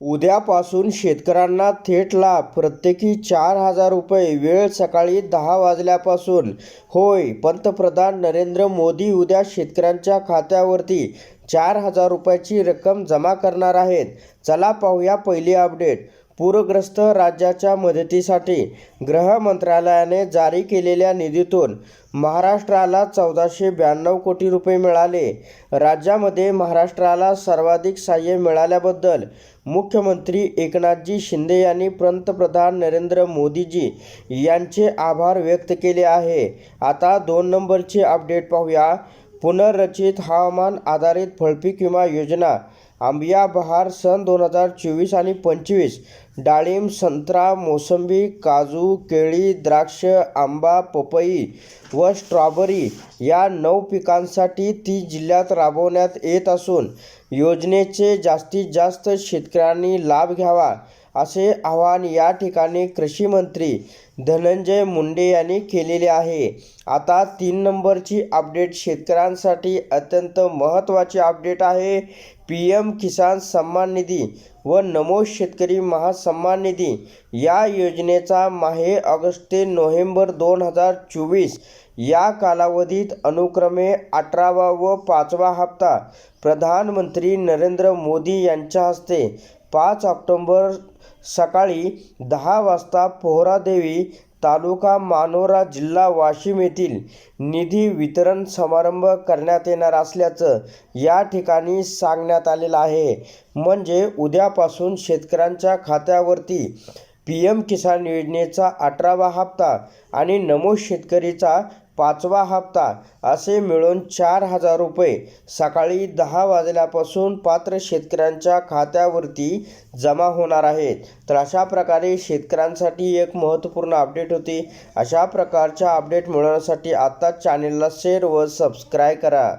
उद्यापासून शेतकऱ्यांना थेट लाभ प्रत्येकी चार हजार रुपये वेळ सकाळी दहा वाजल्यापासून. होय पंतप्रधान नरेंद्र मोदी उद्या शेतकऱ्यांच्या खात्यावरती चार हजार रुपयाची रक्कम जमा करणार आहेत. चला पाहूया पहिली अपडेट. पूरग्रस्त राज्याच्या मदतीसाठी गृह मंत्रालयाने जारी केलेल्या निधीतून महाराष्ट्राला चौदाशे ब्याण्णव कोटी रुपये मिळाले. राज्यामध्ये महाराष्ट्राला सर्वाधिक सहाय्य मिळाल्याबद्दल मुख्यमंत्री एकनाथजी शिंदे यांनी पंतप्रधान नरेंद्र मोदीजी यांचे आभार व्यक्त केले आहे. आता दोन नंबरचे अपडेट पाहूया. पुनर्रचित हवामान आधारित फळपीक विमा योजना आंबिया बहार सन दोन हजार चोवीस आणि पंचवीस. डाळिंब संत्रा मोसंबी काजू केळी द्राक्ष आंबा पपई व स्ट्रॉबेरी या नऊ पिकांसाठी ती जिल्ह्यात राबवण्यात येत असून योजनेचे जास्तीत जास्त शेतकऱ्यांनी लाभ घ्यावा असे आवाहन या ठिकाणी कृषी मंत्री धनंजय मुंडे यांनी केलेले आहे. आता तीन नंबरची अपडेट शेतकऱ्यांसाठी अत्यंत महत्त्वाची अपडेट आहे. पी एम किसान सन्मान निधी व नमो शेतकरी महासन्मान निधी या योजनेचा माहे ऑगस्ट ते नोव्हेंबर दोन हजार चोवीस या कालावधीत अनुक्रमे अठरावा व पाचवा हप्ता प्रधानमंत्री नरेंद्र मोदी यांच्या हस्ते पाच ऑक्टोंबर सकाळी दहा वाजता पोहरादेवी तालुका मानोरा जिल्हा वाशिम येथील निधी वितरण समारंभ करण्यात येणार असल्याचं या ठिकाणी सांगण्यात आलेलं आहे. म्हणजे उद्यापासून शेतकऱ्यांच्या खात्यावरती पी एम किसान योजनेचा अठरावा हप्ता आणि नमो शेतकरीचा पाचवा हप्ता असे मिळून चार हजार रुपये. सकाळी दहा वाजल्यापासून पात्र शेतकऱ्यांच्या खात्यावरती जमा होणार आहेत. तर अशा प्रकारे शेतकऱ्यांसाठी एक महत्त्वपूर्ण अपडेट होती. अशा प्रकारच्या अपडेट मिळवण्यासाठी आत्ताच चॅनेलला शेअर व सबस्क्राईब करा.